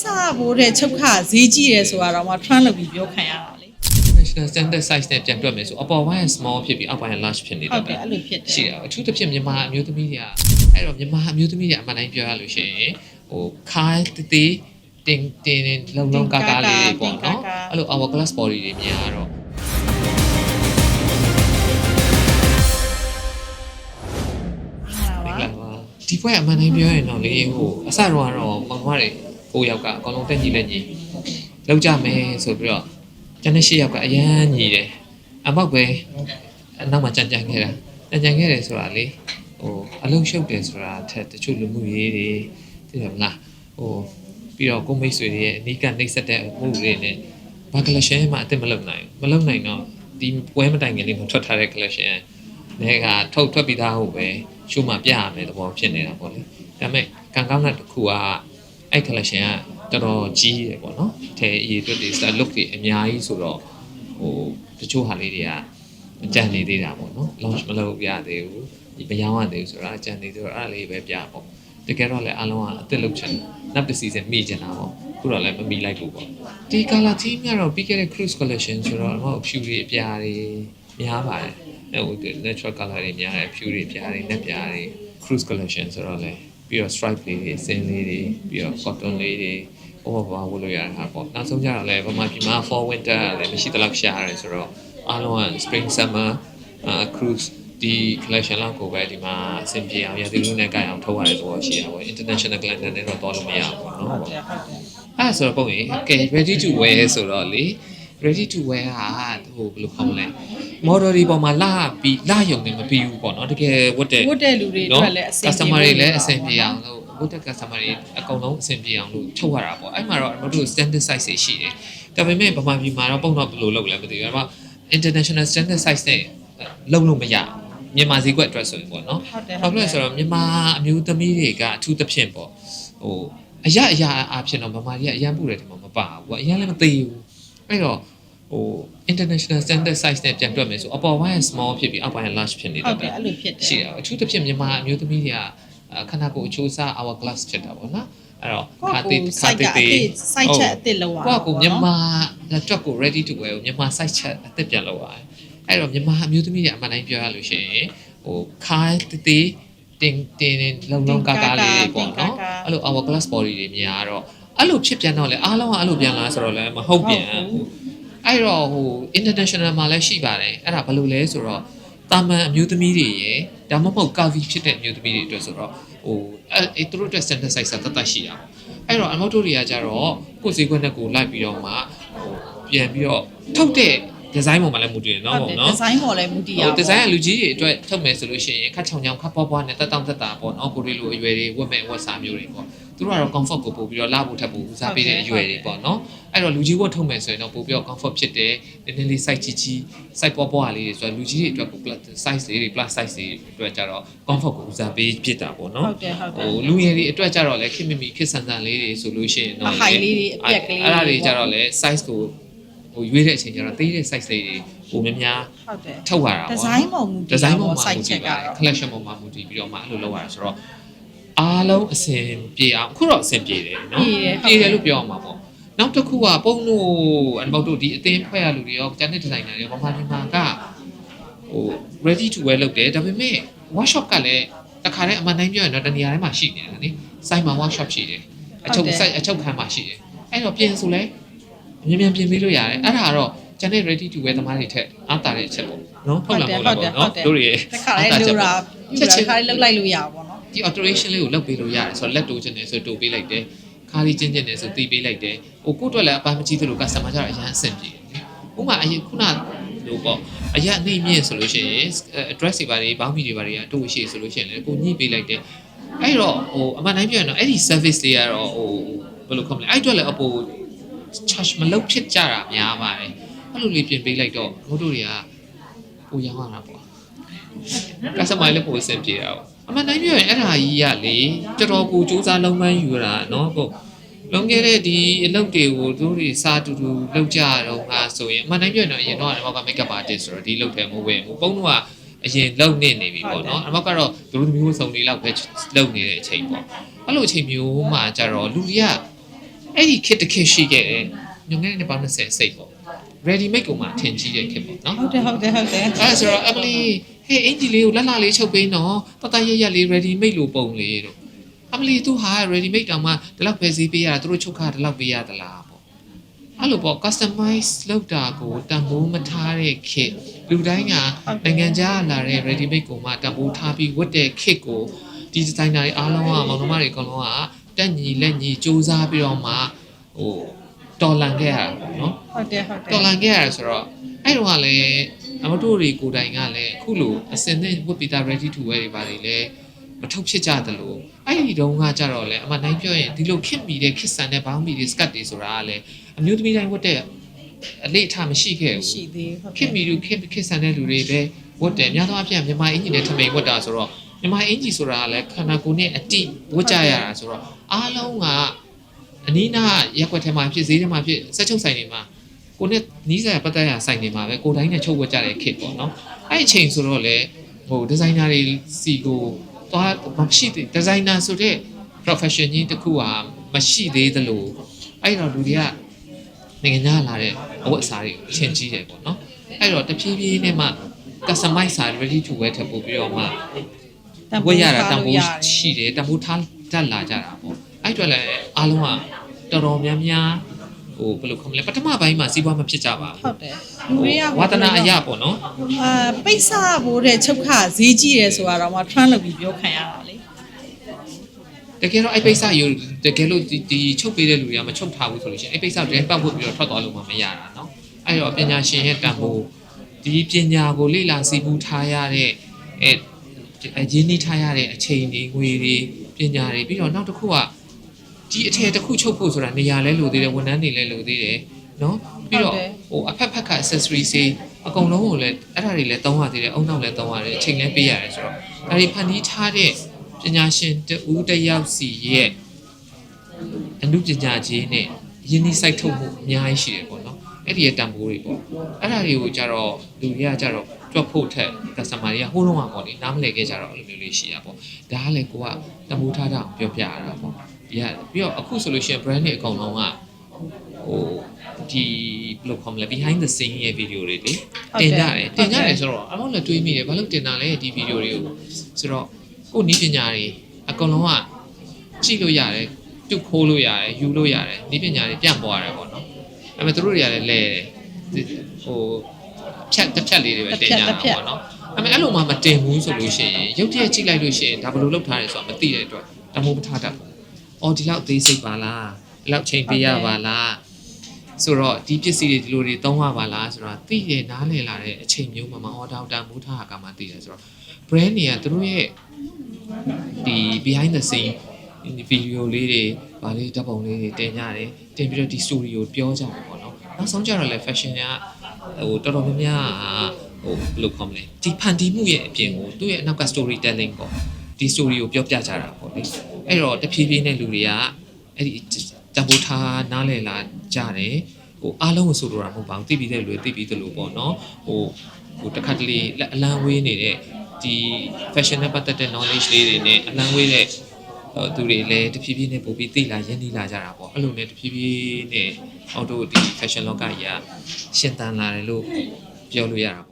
စဖို့တဲ့ချုပ်ခဈေးကြီးတယ်ဆိုတာတော့မှ trend လုပ်ပြီးပြောခံရတာလေ national standard size နဲ့ပြန်တွက်မယ်ဆိုအပေါ်ပိုင်းက small ဖြစ်ပြီးအောက်ပိုင်းက large ဖြစ်နေတဟုယ်တ်တယ်အဲ့လိုဖြစ်တယ် ရှိတာအထူးသဖြင့်မြန်မာအမျိုးသမီးတွေကအဲ့တော့မြန်မာအမျိုးသမီးတွေအမှန်တိုင်းပြောရလို့ရှိရင်ဟိုခါတည်တည်တင်းတင်းလုံလုံကာကာလေးတွေပေါ့နော်အဲ့လို our class body တွေများတော့ မင်္ဂလာမင်္ဂပါလာပါဒီဘက်အမှန်တိုင်းပြောရင်တော့လေဟိုအစတော့ကတော့မောင်မတွေ ကိုယောက်ကအကောင်လုံးတက်ညီလက်ညီလောက်ကြမယ်ဆိုပြီးတော့ကျန်တဲ့ရှစ်ယောက်ကအရန်ညီတယ်အမောက်ပဲအနောက်မှာကြံကြံခဲ့တာကြံကြံခဲ့တယ်ဆိုတာလေဟိုအလုံးရှုပ်တယ်ဆိုတာထက်တချို့လူမှုရေးတွေသိတယ်မလားဟိုပြီးတော့ကိုမိတ်ဆွေတွေရဲ့အနီးကနှိပ်စက်တဲ့မှုတွေနဲ့ဘာ collection မှအစ်မလုပ်နိုင်ဘူးမလုပ်နိုင်တော့ဒီပွဲမတိုင်ခင်လေးမှာထွက်ထားတဲ့ collection နဲ့ကထုတ်ထွက်ပြီးသားဟုတ်ပဲရှုမှပြရမယ်သဘောဖြစ်နေတာပေါ့လေဒါပေမဲ့ကံကောင်းတဲ့တစ်ခုက အဲ့ collection ကတော်တော်ကြီးတယ်ပေါ့နော်ထဲအရေးအတွက်တွေ style look တွေအများကြီးဆိုတော့ဟိုတချို့ဟာလေးတွေကကြံနေသေးတာပေါ့နော် launch မလုပ်ပြသေးဘူးဒီမရောင်းရသေးဘူးဆိုတာကြံနေသေးတော့အဲ့ဒါလေးပဲပြပေါ့တကယ်တော့လည်းအားလုံးကအစ်စ်လုပ်ချင်နောက်တစ် season မိချင်တာပေါ့ခုတော့လည်းမမိလိုက်ဘူးပေါ့ဒီ color theme ကတော့ပြီးခဲ့တဲ့ cruise collection ဆိုတော့ဟိုဖြူတွေအပြာတွေများပါတယ်ဟို natural color တွေများတယ်ဖြူတွေပြားတွေနဲ့ပြားတွေ cruise collection ဆိုတော့လေ ပြီးတော့ stripe လေးတွေစင်းလေးတွေပြီးတော့ cotton လေးတွေဟိုဘာဝတ်လို့ရတာပေါ့နောက်ဆုံးကြတော့လေဗမာပြည်မှာ fall winter လည်းမရှိသလောက်ရှားရတယ်ဆိုတော့အားလုံးက spring summer uh, cruise ဒီ collection လောက်ကိုပဲဒီမှာအဆင်ပြေအောင်ရည်သီးလူနဲ့ကြိုင်အောင်ထုတ်ရတဲ့သဘောရှိတာပေါ့ international collection နဲ့တော့တော်လို့မရဘူးပေါ့နော်ဟုတ်တယ်ဟုတ်တယ်အဲ့ဒါဆိုတော့ပုံရင်ကဲ ready to wear ဆိုတော့လေ ready to wear ဟာဟိုဘယ်လိုခေါ်မလဲ model တွေပေါ်မှာလာပြီးလာယုံနေမပြီးဘူးပေါ့နော်တကယ်ဝတ်တဲ့ဝတ်တဲ့လူတွေအတွက်လည်းအဆင်ပြေ customer တွေလည်းအဆင်ပြေအောင်လို့ဝတ်တဲ့ customer တွေအကုန်လုံးအဆင်ပြေအောင်လို့ထုတ်ရတာပေါ့အဲ့မှာတော့ကျွန်တော်တို့ standard size တွေရှိတယ်ဒါပေမဲ့ဗမာပြည်မှာတော့ပုံတော့ဘယ်လိုလုပ်လဲမသိဘူးအဲ့မှာ international standard size နဲ့လုံးလုံးမရဘူးမြန်မာဈေးကွက်အတွက်ဆိုရင်ပေါ့နော်ဟုတ်တယ်ဘာဖြစ်လဲဆိုတော့မြန်မာအမျိုးသမီးတွေကအထူးသဖြင့်ပေါ့ဟိုအရအရာအဖြစ်တော့မြန်မာကြီးကအရန်ပူတယ်ဒီမှာမပါဘူးကွာအရန်လည်းမသေးဘူးအဲ့တော့ ဟို international standard size နဲ့ပြန်တွက်မယ်ဆိုအပေါ်ပိုင်းက small ဖြစ်ပြီးအောက်ပိုင်းက large ဖြစ်နေဟုတတ်တ်တတယ်ယ်အဲ့လိုဖြစ်တယ်ရှိတာအထူးသဖြင့်မြန်မာအမျိုးသမီးတွေကအခဏကိုအချိုးစား our class ဖြစ်တာပေါ့နော်အဲ့တော့ကိုခါယ့်တိကိုခါစိုက်တိကအစ်စ်စိုက်ချက်အစ်စ်လောက်ရကိုယ့်ကိုမြန်မာတွက်ကို ready to wear ကိုမြန်မာ size ချက်အသက်ပြန်လောက်ရတယ်အဲ့တော့မြန်မာအမျိုးသမီးတွေအမှန်တိုင်းပြောရလို့ရှိရင်ဟိုခါတိတိတင်းတင်းလုံလုံကာကာလေးတွေပေါ့နော်အဲ့လို our class body တွေများတော့အဲ့လိုဖြစ်ပြန်တော့လေအားလုံးကအဲ့လိုပြန်လာဆိုတော့လည်းမဟုတ်ပြန်ဘူး အဲ့တော့ဟို international မှာလည်းရှိပါတယ်အဲ့ဒါဘယ်လိုလဲဆိုတော့တာမန်အမျိုးသမီးတွေရယ်ဒါမှမဟုတ် curvy ဖြစ်တဲ့အမျိုးသမီးတွေအတွက်ဆိုတော့ဟိုအဲ့အဲ့သူတို့အတွက် standard size ကတတ်တတ်ရှိတာပေါ့အဲ့တော့အမောက်တို့တွေကကြတော့ကိုယ်စီခွက်နဲ့ကိုလိုက်ပြီးတော့မှဟိုပြန်ပြီးတော့ထုတ်တဲ့ design ပုံမှာလည်းမူတည်တယ်နော်ဟုတ်ပေါ့တယ်နော် ဒီဇိုင်းပေါ်လည်းမူတည်ရဟိုပါဒီဇိုင်းကလူကြီးတွေအတွက်ထုတ်မယ်ဆိုလို့ရှိရင်ခက်ချောင်ချောင်ခက်ပွားပွားနဲ့တက်တောင့်တက်တာပေါ့နော်ကိုရီလိုအရွယ်တွေဝတ်မဲ့ဝတ်စားမျိုးတွေပေါ့သူတို့ကတော့ comfort ကိုပို့ပြီးတော့လာဖို့ထပ်ဖို့ဦးစားပေးတဲ့အရွယ်တွေပေါ့နော်အဲ့တော့လူကြီးဝတ်ထုတ်မယ်ဆိုရင်တော့ပို့ပြီးတော့ comfort ဖြစ်တယ်နည်းနည်းလေး size ကြီးကြီး size ပွားပွားလေးတွေဆိုတော့လူကြီးတွေအတွက်ကို plus size လေးတွေ plus size တွေအတွက်ကြတော့ comfort ကိုဦးစားပေးဖြစ်တာပေါ့နော်ဟုတ်တယ်ဟုတ်တယ် ဟိုလူငယ်တွေအတွက်ကြတော့လေခင်မမီခစ်ဆန်ဆန်လေးတွေဆိုလို့ရှိရင်တော့အ high လေးတွေအပြက်ကလေးတွေ အဲ့ဒါတွေကြတော့လေ size ကို ဟိုရွေးတဲ့အချိန်ကျတော့သေးတဲ့ size လေးတွေဟိုများများဟုတ်တယ်ထုတ်ရတာဒီပေါ့ဇိုင်းပေါ်မူတည်ဒီဇိုင်းပေါ်မှာစိုက်မူတချည်က်ပါကတော့ collection ပေါ်မှာမူတည်ပြီးတော့မှအဲ့လိုလုပ်ရတာဆိုတော့အားလုံးအဆင်ပြေအောင်အခုတော့အဆင်ပြေတယ်နော်ပြေတယ်ဟုတ်တယ်ပြေတယ်လို့ပြောအောင်ပါပေါ့နောက်တစ်ခုကပုံတို့အန်ဘောက်တို့ဒီအသင်းဖွဲ့ရလူတွေရောကျန်တဲ့ဒီဇိုင်နာတွေရောဘာမှဒီမှာကဟို ready to wear လုပ်တယ်ဒါပေမဲ့ workshop ကလည်းတခါတည်းအမှန်တိုင်းပြောရင်တော့တနေရာထဲမှာရှိနေတယ်နိစိုက်မှာ workshop ရှိတယ်အချုပ်စိုက်အချုပ်ခန်းမှာရှိတယ်အဲ့တော့ပြင်ဆိုလဲ မြန်မြန်ပြင်ပေးလို့ရတယ်အဲ့ဒါကတော့ကျန်တဲ့ ready to wear သမားတွေထက်အားတာတဲ့အချက်ပေါ့နော်ဟုတ်လားမဟုတ်လားပေါ့နော်တို့တွေတခါလေးလိုတာချက်ချင်းခါလေးလှုပ်လိုက်လို့ရပါဘောနော်ဒီ alteration လေးကိုလုပ်ပေးလို့ရတယ်ဆိုတော့လက်တိုးခြင်းနဲ့ဆိုတိုးပေးလိုက်တယ်ခါးလေးချင်းချင်းနဲ့ဆိုတီးပေးလိုက်တယ်ဟိုကိုယ့်အတွက်လည်းအပန်းမကြီးသလို customer ကြတော့အရင်အဆင်ပြေတယ်ဥပမာအရင်ခုနလို့ပေါ့အရင်အနေမြင့်ဆိုလို့ရှိရင် address တွေပါတွေဘောင်းမီတွေပါတွေကတိုးရှိဆိုလို့ရှိရင်လည်းကိုညှိပေးလိုက်တယ်အဲ့တော့ဟိုအမှန်တိုင်းပြောရင်တော့အဲ့ဒီ service တွေကတော့ဟိုဘယ်လိုခေါ်မလဲအဲ့အတွက်လည်းအပေါ် charge မလုပ်ဖြစ်ကြတာများပါတယ်အဲ့လိုလေးပြင်ပေးလိုက်တော့တို့တို့တွေကပိုရောင်းရတာပေါ့ customer လည်းပိုအဆင်ပြေတာပေါ့အမှန်တိုင်းပြောရင်အဲ့ဒါကြီးကလေတော်တော်ကိုစူးစမ်းလုံးပန်းယူတာเนาะဟုတ်လွန်ခဲ့တဲ့ဒီအလုပ်တွေကိုသူတို့တွေစာတူတူလုပ်ကြတော့ငါဆိုရင်အမှန်တိုင်းပြောရင်တော့အရင်တော့အမောက်က makeup artist ဆိုတော့ဒီလုပ်တယ်မဟုတ်ပဲဘူးပုံတော့ကအရင်လုပ်နေနေပြီပေါ့နော်အမောက်ကတော့သူတို့မျိုးစုံလေးလောက်ပဲလုပ်နေတဲ့အချိန်ပေါ့အဲ့လိုအချိန်မျိုးမှာကြတော့လူတွေက အဲ့ဒီခစ်တစ်ခစ်ရှိခဲ့တယ်ညငယ်နဲ့ပေါင်း20စိတ်ပေါ့ ready make ကိုမှထင်ကြီးတဲ့ခစ်ပေါ့နော်ဟုတ်တယ်ဟုတ်တယ်ဟုတ်တယ်အဲ့ဒါဆိုတော့ Emily ဟေးအင်ဂျီလေးကိုလက်လာလေးချုပ်ပေးနော်တတရက်ရက်လေး ready make လို့ပုံလေးတို့ Emily သူဟာ ready make တောင်မှဒီလောက်ပဲဈေးပေးရတာသူတို့ချုပ်ခါဒီလောက်ပေးရသလားပေါ့အဲ့လိုပေါ့ customize လုပ်တာကိုတန်ဖိုးမထားတဲ့ kit လူတိုင်းကနိုင်ငံခြားလာတဲ့ ready make ကိုမှတန်ဖိုးထားပြီးဝတ်တဲ့ kit ကိုဒီ designer တွေအားလုံးကမောင်နှမတွေအကုန်လုံးက တက်ညီလက်ညီစူးစမ်းပြီးတော့မှဟိုတော်လန်ခဲ့ရတာပေါ့နော်ဟုတ်တယ်ဟုတ်တယ်တော်လန်ခဲ့ရတယ်ဆိုတော့အဲ့တော့ကလည်းအမတို့တွေကိုယ်တိုင်ကလည်းအခုလိုအစင်သင့်ဝတ်ပီတာ ready to wear တွေပါလေလေမထုတ်ဖြစ်ကြသလိုအဲ့ဒီတုန်းကကြတော့လေအမနိုင်ပြောရင်ဒီလိုခစ်မီတဲ့ခစ်ဆန်တဲ့ဘောင်းမီတွေ skirt တွေဆိုတာကလည်းအမျိုးသမီးတိုင်းဝတ်တဲ့အလေးအထားမရှိခဲ့ဘူးရှိသေးဟုတ်ခစ်မီလူခစ်ခစ်ဆန်တဲ့လူတွေပဲ ဝတ်တယ်များသောအားဖြင့်မြန်မာအင်ဂျီနဲ့ထမိန်ဝတ်တာဆိုတော့မြန်မာအင်ဂျီဆိုတာကလည်းခန္ဓာကိုယ်နဲ့အတိဝတ်ကြရတာဆိုတော့အားလုံးကအနီးနားရက်ွက်ထဲမှာဖြစ်ဈေးထဲမှာဖြစ်စက်ချုပ်ဆိုင်တွေမှာကိုနဲ့နီးစပ်ပတ်သက်ရဆိုင်တွေမှာပဲကိုတိုင်းနဲ့ချုပ်ဝတ်ကြတဲ့ခစ်ပေါ့နော်အဲ့ဒီအချိန်ဆိုတော့လေဟိုဒီဇိုင်နာတွေစီကိုသွားမရှိသေးဒီဇိုင်နာဆိုတဲ့ profession ကြီးတစ်ခုဟာမရှိသေးသလိုအဲ့တော့လူတွေကနိုင်ငံခြားလာတဲ့အဝတ်အစားတွေကိုအချင်းကြီးတယ်ပေါ့နော်အဲ့တော့တဖြည်းဖြည်းနဲ့မှ customize စာ ready to wear ထပ်ပို့ပြီးတော့မှဝတ်ရတာတန်ဖိုးရှိတယ်တန်ဖိုးထားတတ်လာကြတာပေါ့အဲ့အတွက်လည်းအားလုံးကတော်တော်များများဟိုဘယ်လိုခေါ်မလဲပထမပိုင်းမှာစီးပွားမဖြစ်ကြပါဘူးဟုတ်တယ်လူတွေကဝါသနာအရပေါ့နော်အာပိတ်ဆဘိုးတဲ့ချုပ်ခဈေးကြီးတယ်ဆိုတော့မှ trend လုပ်ပြီးပြောခံရတာလေတကယ်တော့အဲ့ပိတ်ဆယူတကယ်လို့ဒီချုပ်ပေးတဲ့လူတွေကမချုပ်ထားဘူးဆိုလို့ရှိရင်အဲ့ပိတ်ဆတွေပတ်ဖို့ပြီးတော့ထွက်သွားလို့မှမရတာနော်အဲ့တော့ပညာရှင်ရဲ့တန်ဖိုး ဒီပညာကိုလေ့လာစီးပူးထားရတဲ့အဲရင်းနှီးထားရတဲ့အချိန်တွေငွေတွေပညာတွေပြီးတော့နောက်တစ်ခုကဒီအထည်တစ်ခုချုပ်ဖို့ဆိုတာနေရာလဲလိုသေးတယ်ဝန်ထမ်းတွေလဲလိုသေးတယ်နော်ပြီးတော့ဟိုအဖက်ဖက်က accessory စေးအကုန်လုံးကိုလည်းအဲ့ဒါတွေလည်းသုံးရသေးတယ်အုံနောက်လည်းသုံးရတယ်အချိန်လည်းပေးရတယ်ဆိုတော့ဒါတွေဖန်တီးထားတဲ့ပညာရှင်တဦးတယောက်စီရဲ့အမှုပညာကြီးနဲ့ရင်းနှီးစိုက်ထုတ်မှုအများကြီးရှိတယ်ပေါ့နော်အဲ့ဒီရဲ့တန်ဖိုးတွေပေါ့အဲ့ဒါတွေကိုကြတော့ လူတွေကကြတော့ကြွက်ဖို့ထက် customer တွေကဟိုးလုံးအောင်ပေါ့လေနားမလည်ခဲ့ကြတော့အဲ့လိုမျိုးလေးရှိရပေါ့ဒါကလည်းကိုကတန်ဖိုးထားတာကိုပြောပြရတာပေါ့ဒီကပြီးတော့အခုဆိုလို့ရှိရင် brand တွေအကုန်လုံးကဟိုဒီဘယ်လိုခေါ်မလဲ behind the scene ရဲ့ video တွေလေတင်ကြတယ်တင်ကြတယ်ဆိုတော့အလုံးလည်းတွေးမိတယ်ဘာလို့တင်တာလဲဒီ video တွေကိုဆိုတော့ကိုနီးပညာတွေအကုန်လုံးကကြည့်လို့ရတယ်တူခိုးလို့ရတယ်ယူလို့ရတယ်ဒီပညာတွေပြန့်ပေါ်ရတယ်ပေါ့နော်အဲ့မဲ့သူတို့တွေကလည်းလဲတယ်ဟို ဖြတ်တစ်ဖြတ်လေးတွေပဲတင်ကြတာပေါ့နော်အဲ့မဲ့အဲ့လိုမှမတင်ဘူးဆိုလို့ရှိရင်ရုပ်တရက်ကြည့်လိုက်လို့ရှိရင်ဒါဘယ်လိုလုပ်ထားလဲဆိုတာမသိတဲ့အတွက်တမိုးမထားတတ်ဘူးအော်ဒီလောက်သေးစိတ်ပါလားဒီလောက်ချိန်ပေးရပါလားဆိုတော့ဒီပစ္စည်းတွေဒီလိုတွေသုံးရပါလားဆိုတော့သိရနားလည်လာတဲ့အချိန်မျိုးမှာမအော်ဒေါတာမူထားကမှသိတယ်ဆိုတော့ brand တွေကသူတို့ရဲ့ဒီ behind the scene ဒီဗီဒီယိုလေးတွေဗာလေးဓာတ်ပုံလေးတွေတင်ကြတယ်တင်ပြီးတော့ဒီ story ကိုပြောကြတယ်ပေါ့နော်နောက်ဆုံးကျတော့လည်း fashion က ဟိုတော်တော်များများဟိုဘယ်လိုခေါ်မလဲဒီဖန်တီးမှုရဲ့အပြင်ကိုသူ့ရဲ့အနောက်က story telling ပေါ့ဒီ story ကိုပြောပြကြတာပေါ့လေအဲ့တော့တဖြည်းဖြည်းနဲ့လူတွေကအဲ့ဒီတံပိုးထားနားလည်လာကြတယ်ဟိုအားလုံးကိုဆိုလိုတာမဟုတ်ပါဘူးသိပြီးတဲ့လူတွေသိပြီးသလိုပေါ့နော်ဟိုဟိုတစ်ခါတလေအလံဝေးနေတဲ့ဒီ fashion နဲ့ပတ်သက်တဲ့ knowledge လေးတွေနဲ့အလံဝေးတဲ့ဟို သူတွေလည်းတဖြည်းဖြည်းနဲ့ပို့ပြီးသိလာရင်းနှီးလာကြတာပေါ့အဲ့လိုနဲ့တဖြည်းဖြည်းနဲ့အော်တိုဒီ fashion လောကကြီးကရှင်သန်လာတယ်လို့ပြောလို့ရတာပေါ့